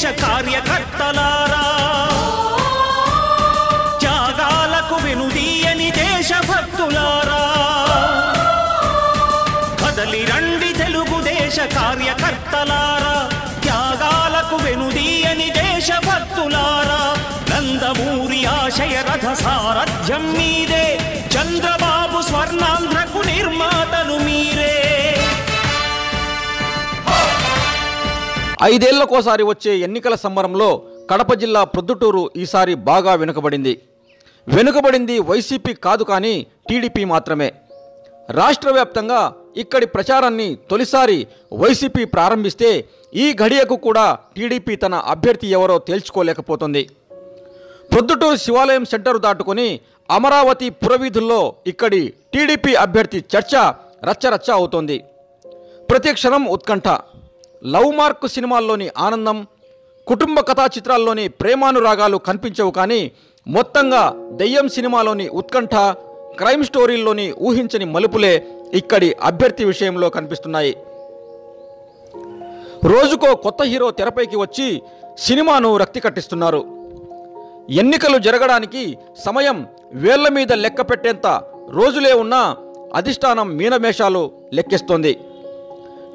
దేశ కార్యకర్తలారా. త్యాగాలకు వెనుదీయని దేశభక్తులారా. కదలి రండి తెలుగుదేశ కార్యకర్తలారా. త్యాగాలకు వెనుదీయని దేశభక్తులారా. నందమూరి ఆశయ రథ సారథ్యం మీదే. చంద్రబాబు స్వర్ణాంధ్రకు నిర్మాతలు మీరే. ఐదేళ్ళకోసారి వచ్చే ఎన్నికల సంబరంలో కడప జిల్లా ప్రొద్దుటూరు ఈసారి బాగా వెనుకబడింది. వెనుకబడింది వైసీపీ కాదు కానీ టీడీపీ మాత్రమే. రాష్ట్ర వ్యాప్తంగా ఇక్కడి ప్రచారాన్ని తొలిసారి వైసీపీ ప్రారంభిస్తే ఈ ఘడియకు కూడా టీడీపీ తన అభ్యర్థి ఎవరో తేల్చుకోలేకపోతుంది. ప్రొద్దుటూరు శివాలయం సెంటర్ దాటుకొని అమరావతి పురవీధుల్లో ఇక్కడి టీడీపీ అభ్యర్థి చర్చ రచ్చరచ్చ అవుతోంది. ప్రతి క్షణం ఉత్కంఠ. లవ్ మార్క్ సినిమాల్లోని ఆనందం కుటుంబ కథా చిత్రాల్లోని ప్రేమానురాగాలు కనిపించవు కానీ మొత్తంగా దెయ్యం సినిమాలోని ఉత్కంఠ క్రైమ్ స్టోరీల్లోని ఊహించని మలుపులే ఇక్కడి అభ్యర్థి విషయంలో కనిపిస్తున్నాయి. రోజుకో కొత్త హీరో తెరపైకి వచ్చి సినిమాను రక్తి కట్టిస్తున్నారు. ఎన్నికలు జరగడానికి సమయం వేళ్ళ మీద లెక్క పెట్టేంత రోజులే ఉన్నా అధిష్టానం మీనమేషాలు లెక్కిస్తోంది.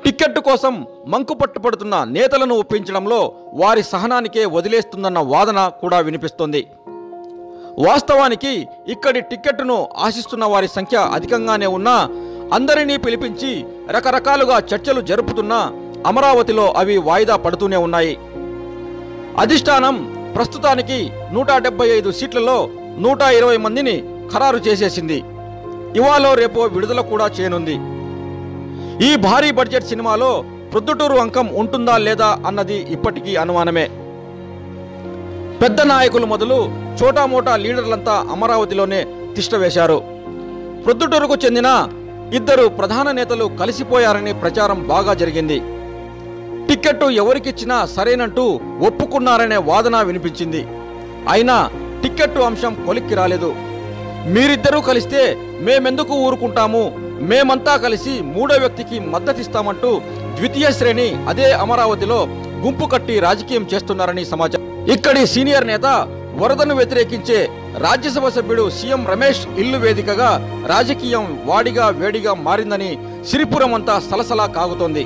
టిక్కెట్టు కోసం మంకు పట్టుపడుతున్న నేతలను ఒప్పించడంలో వారి సహనానికే వదిలేస్తుందన్న వాదన కూడా వినిపిస్తోంది. వాస్తవానికి ఇక్కడి టిక్కెట్టును ఆశిస్తున్న వారి సంఖ్య అధికంగానే ఉన్నా అందరినీ పిలిపించి రకరకాలుగా చర్చలు జరుపుతున్నా అమరావతిలో అవి వాయిదా పడుతూనే ఉన్నాయి. అధిష్టానం ప్రస్తుతానికి నూట డెబ్బై ఐదు సీట్లలో నూట ఇరవై మందిని ఖరారు చేసేసింది. ఇవాళ రేపో విడుదల కూడా చేయనుంది. ఈ భారీ బడ్జెట్ సినిమాలో ప్రొద్దుటూరు అంకం ఉంటుందా లేదా అన్నది ఇప్పటికీ అనుమానమే. పెద్ద నాయకులు మొదలు చోటామోటా లీడర్లంతా అమరావతిలోనే తిష్టవేశారు ప్రొద్దుటూరుకు చెందిన ఇద్దరు ప్రధాన నేతలు కలిసిపోయారని ప్రచారం బాగా జరిగింది. టిక్కెట్టు ఎవరికిచ్చినా సరేనంటూ ఒప్పుకున్నారనే వాదన వినిపించింది. అయినా టిక్కెట్టు అంశం కొలిక్కి రాలేదు. మీరిద్దరూ కలిస్తే మేమెందుకు ఊరుకుంటాము? మేమంతా కలిసి మూడో వ్యక్తికి మద్దతిస్తామంటూ ద్వితీయ శ్రేణి అదే అమరావతిలో గుంపు కట్టి రాజకీయం చేస్తున్నారని సమాచారం. ఇక్కడి సీనియర్ నేత వరదను వ్యతిరేకించే రాజ్యసభ సభ్యుడు సీఎం రమేష్ ఇల్లు వేదికగా రాజకీయం వాడిగా వేడిగా మారిందని సిరిపురం అంతా సలసలా కాగుతోంది.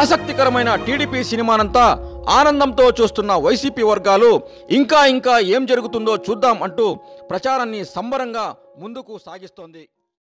ఆసక్తికరమైన టీడీపీ సినిమానంతా ఆనందంతో చూస్తున్న వైసీపీ వర్గాలు ఇంకా ఇంకా ఏం జరుగుతుందో చూద్దాం అంటూ ప్రచారాన్ని సంబరంగా ముందుకు సాగిస్తోంది.